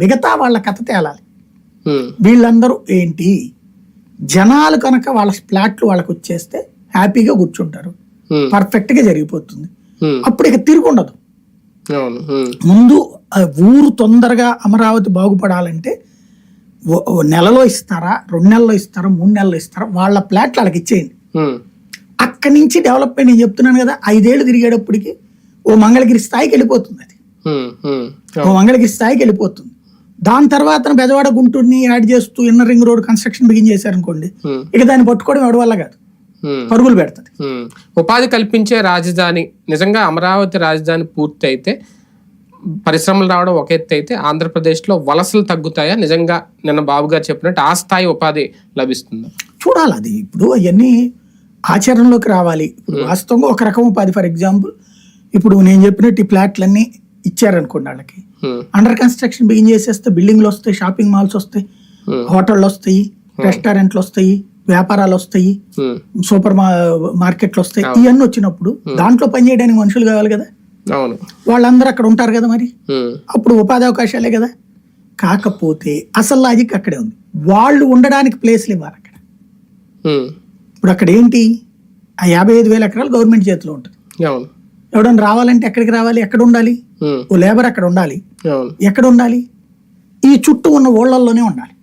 మిగతా వాళ్ళ కథ తేలాలి. వీళ్ళందరూ ఏంటి? జనాలు కనుక వాళ్ళ ఫ్లాట్లు వాళ్ళకి వచ్చేస్తే హ్యాపీగా కూర్చుంటారు. పర్ఫెక్ట్గా జరిగిపోతుంది. అప్పుడు ఇక తిరిగి ఉండదు. ముందు ఊరు తొందరగా అమరావతి బాగుపడాలంటే నెలలో ఇస్తారా? రెండు నెలల్లో ఇస్తారా? మూడు నెలల్లో ఇస్తారా? వాళ్ళ ఫ్లాట్లు వాళ్ళకి ఇచ్చేయండి. అక్కడి నుంచి డెవలప్మెంట్ నేను చెప్తున్నాను కదా ఐదేళ్ళు తిరిగేటప్పటికి ఓ మంగళగిరి స్థాయికి వెళ్ళిపోతుంది అది. ఓ మంగళగిరి స్థాయికి వెళ్ళిపోతుంది. దాని తర్వాత బెజవాడ గుంటూరుని యాడ్ చేస్తూ inner ring road construction begin చేశారనుకోండి ఇక దాన్ని పట్టుకోవడం ఎవరి వల్ల కాదు. పరుగులు పెడుతుంది. ఉపాధి కల్పించే రాజధాని నిజంగా అమరావతి రాజధాని పూర్తి అయితే పరిశ్రమలు రావడం ఒక ఎత్తు అయితే ఆంధ్రప్రదేశ్లో వలసలు తగ్గుతాయా? నిజంగా నిన్న బాబు గారు చెప్పినట్టు ఆ స్థాయి ఉపాధి లభిస్తుందా? చూడాలి అది. ఇప్పుడు అవన్నీ ఆచరణలోకి రావాలి. ఇప్పుడు వాస్తవంగా ఒక రకం ఉపాధి. ఫర్ ఎగ్జాంపుల్ ఇప్పుడు నేను చెప్పినట్టు ఈ ఫ్లాట్లన్నీ ఇచ్చారనుకోండి వాళ్ళకి. అండర్ కన్స్ట్రక్షన్ బిగిన్ చేసేస్తే బిల్డింగ్లు వస్తాయి షాపింగ్ మాల్స్ వస్తాయి హోటళ్ళు వస్తాయి రెస్టారెంట్లు వస్తాయి వ్యాపారాలు వస్తాయి సూపర్ మా మార్కెట్లు వస్తాయి. ఇవన్నీ వచ్చినప్పుడు దాంట్లో పనిచేయడానికి మనుషులు కావాలి కదా? వాళ్ళందరూ అక్కడ ఉంటారు కదా మరి? అప్పుడు ఉపాధి అవకాశాలే కదా? కాకపోతే అసలు లాజిక్ అక్కడే ఉంది. వాళ్ళు ఉండడానికి ప్లేస్లు ఇవ్వాలి అక్కడ. ఇప్పుడు అక్కడ ఏంటి? ఆ యాభై ఐదు వేల ఎకరాలు గవర్నమెంట్ చేతిలో ఉంటుంది. ఎవడన్నా రావాలంటే ఎక్కడికి రావాలి? ఎక్కడ ఉండాలి? ఓ లేబర్ అక్కడ ఉండాలి. ఎక్కడ ఉండాలి? ఈ చుట్టూ ఉన్న ఊళ్ళల్లోనే ఉండాలి.